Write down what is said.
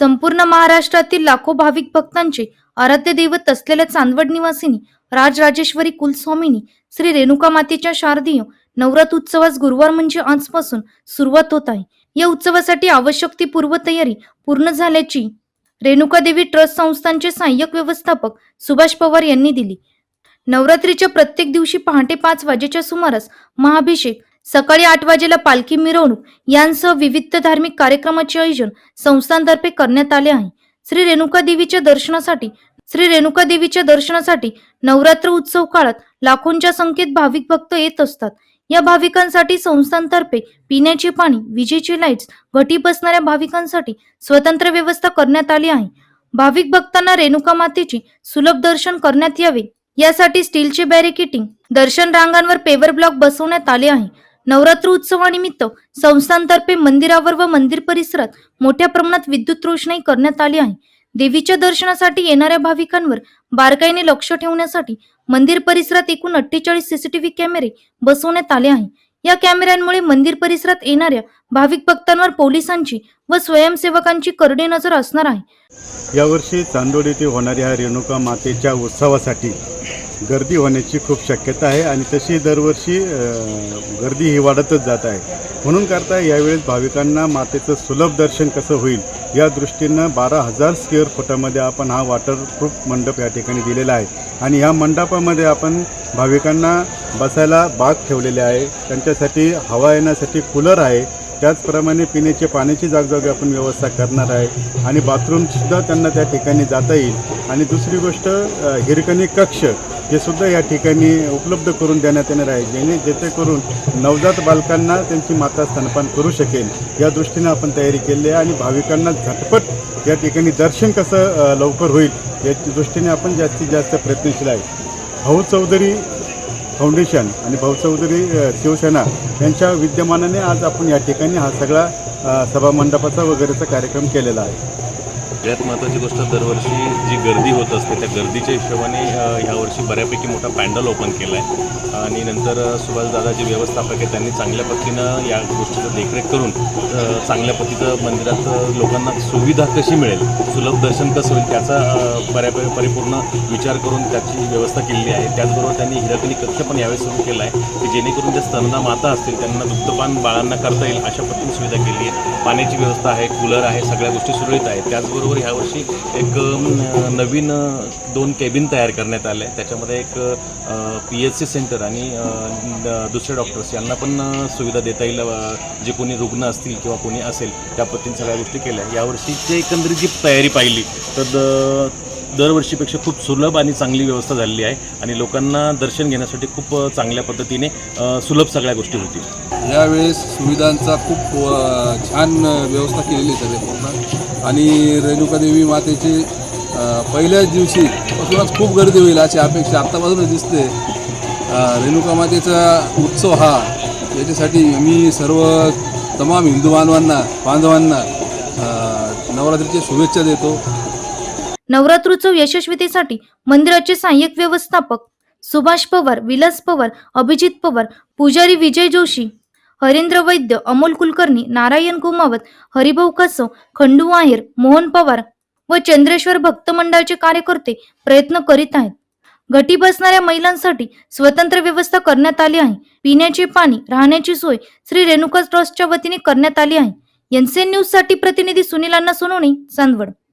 संपूर्ण महाराष्ट्रातील लाखो भाविक भक्तांचे आराध्य दैवत असलेल्या चांदवड निवासिनी राजराजेश्वरी कुलस्वामिनी श्री रेणुका मातेच्या शारदीय नवरात्र उत्सवास गुरुवार म्हणजे आजपासून सुरुवात होत आहे. या उत्सवासाठी आवश्यक ती पूर्वतयारी पूर्ण झाल्याची रेणुका देवी ट्रस्ट संस्थांचे सहाय्यक व्यवस्थापक सुभाष पवार यांनी दिली. नवरात्रीच्या प्रत्येक दिवशी पहाटे पाच वाजेच्या सुमारास महाभिषेक सकाळी आठ वाजेला पालखी मिरवणूक यांसह विविध धार्मिक कार्यक्रमाचे आयोजन संस्थांतर्फे करण्यात आले आहे. श्री रेणुका देवीच्या दर्शनासाठी श्री रेणुका देवीच्या दर्शनासाठी नवरात्र उत्सव काळात लाखोंच्या संख्येत भाविक भक्त येत असतात. या भाविकांसाठी संस्थांतर्फे पिण्याचे पाणी विजेची लाईट्स घटी बसणाऱ्या भाविकांसाठी स्वतंत्र व्यवस्था करण्यात आली आहे. भाविक भक्तांना रेणुका मातेचे सुलभ दर्शन करण्यात यावे. यासाठी स्टीलचे बॅरिकेटिंग दर्शन रांगांवर पेवर ब्लॉक बसवण्यात आले आहे. नवरात्र उत्सवानिमित्त संस्थांतर्फे मंदिरावर व मंदिर परिसरात मोठ्या प्रमाणात विद्युत रोषणाई करण्यात आली आहे. देवीच्या दर्शनासाठी येणाऱ्या भाविकांवर बारकाईने लक्ष ठेवण्यासाठी मंदिर परिसरात एकूण अठ्ठेचाळीस सीसीटीव्ही कॅमेरे बसवण्यात आले आहे. या कॅमेऱ्यांमुळे मंदिर परिसरात येणाऱ्या भाविक भक्तांवर पोलिसांची व स्वयंसेवकांची करडी नजर असणार आहे. यावर्षी चांदोड येथे होणाऱ्या रेणुका मातेच्या उत्सवासाठी गर्दी होण्याची खूप शक्यता आहे आणि तशी दरवर्षी गर्दी ही वाढतच जात आहे. म्हणून करता यावेळेस भाविकांना मातेचं सुलभ दर्शन कसं होईल या दृष्टीनं बारा हजार स्क्वेअर फुटामध्ये आपण हा वॉटरप्रूफ मंडप या ठिकाणी दिलेला आहे. आणि ह्या मंडपामध्ये आपण भाविकांना बसायला बाग ठेवलेले आहे. त्यांच्यासाठी हवा येण्यासाठी कूलर आहे. त्याचप्रमाणे पिण्याचे पाण्याची जागोजागी आपण व्यवस्था करणार आहे. आणि बाथरूमसुद्धा त्यांना त्या ठिकाणी जाता येईल. आणि दुसरी गोष्ट हिरकणी कक्ष हे सुद्धा या ठिकाणी उपलब्ध करून देण्यात येणार आहे. जेणे जेणेकरून नवजात बालकांना त्यांची माता स्तनपान करू शकेल. या दृष्टीनं आपण तयारी केली आहे आणि भाविकांना झटपट या ठिकाणी दर्शन कसं लवकर होईल याच्या दृष्टीने आपण जास्तीत जास्त प्रयत्नशील आहे. भाऊ चौधरी फाउंडेशन आणि भाऊचौधरी शिवसेना यांच्या विद्यमानाने आज आपण या ठिकाणी हा सगळा सभामंडपाचा वगैरेचा कार्यक्रम केलेला आहे. सगळ्यात महत्त्वाची गोष्ट दरवर्षी जी गर्दी होत असते त्या गर्दीच्या हिशोबाने ह्यावर्षी बऱ्यापैकी मोठा पॅन्डल ओपन केला आहे आणि नंतर सुभाषदादा जे व्यवस्थापक आहे त्यांनी चांगल्या पद्धतीनं या गोष्टीचं देखरेख करून चांगल्या पद्धतीचं मंदिरात लोकांना सुविधा कशी मिळेल सुलभ दर्शन कसं होईल त्याचा बऱ्यापैकी परिपूर्ण विचार करून त्याची व्यवस्था केलेली आहे. त्याचबरोबर त्यांनी हिरकणी कक्ष पण यावेळी सुरू केला आहे की जेणेकरून ज्या स्तनदा माता असतील त्यांना दुग्धपान बाळांना करता येईल अशा पद्धतीने सुविधा केली आहे. पाण्याची व्यवस्था आहे कूलर आहे सगळ्या गोष्टी सुरळीत आहेत. त्याचबरोबर ह्यावर्षी एक नवीन दोन केबिन तयार करण्यात आले. आहे त्याच्यामध्ये एक पी एच सी सेंटर आणि दुसरे डॉक्टर्स यांना पण सुविधा देता येईल जे कोणी रुग्ण असतील किंवा कोणी असेल त्या पद्धतीने सगळ्या गोष्टी केल्या. यावर्षीची एकंदरीत जी तयारी पाहिली तर द- दरवर्षीपेक्षा खूप सुलभ आणि चांगली व्यवस्था झालेली आहे आणि लोकांना दर्शन घेण्यासाठी खूप चांगल्या पद्धतीने सुलभ सगळ्या गोष्टी होतील. यावेळेस सुविधांचा खूप छान व्यवस्था केलेली आहे पूर्ण आणि रेणुकादेवी मातेची पहिल्याच दिवशी पासूनच खूप गर्दी होईल अशी अपेक्षा आत्तापासूनच दिसते. रेणुका मातेचा उत्सव हा याच्यासाठी मी सर्व तमाम हिंदू बांधवांना बांधवांना नवरात्रीच्या शुभेच्छा देतो. नवरात्रोत्सव यशस्वीतेसाठी मंदिराचे सहाय्यक व्यवस्थापक सुभाष पवार विलास पवार अभिजित पवार पुजारी विजय जोशी हरेंद्र वैद्य अमोल कुलकर्णी नारायण कुमावत हरिभाऊ कसव खंडू आहेर मोहन पवार व चंद्रेश्वर भक्त मंडळाचे कार्यकर्ते प्रयत्न करीत आहेत. घटी बसणाऱ्या महिलांसाठी स्वतंत्र व्यवस्था करण्यात आली आहे. पिण्याचे पाणी राहण्याची सोय श्री रेणुका ट्रस्टच्या वतीने करण्यात आली आहे. एनसीएन न्यूजसाठी प्रतिनिधी सुनील अण्णा सोनवणे चांदवड.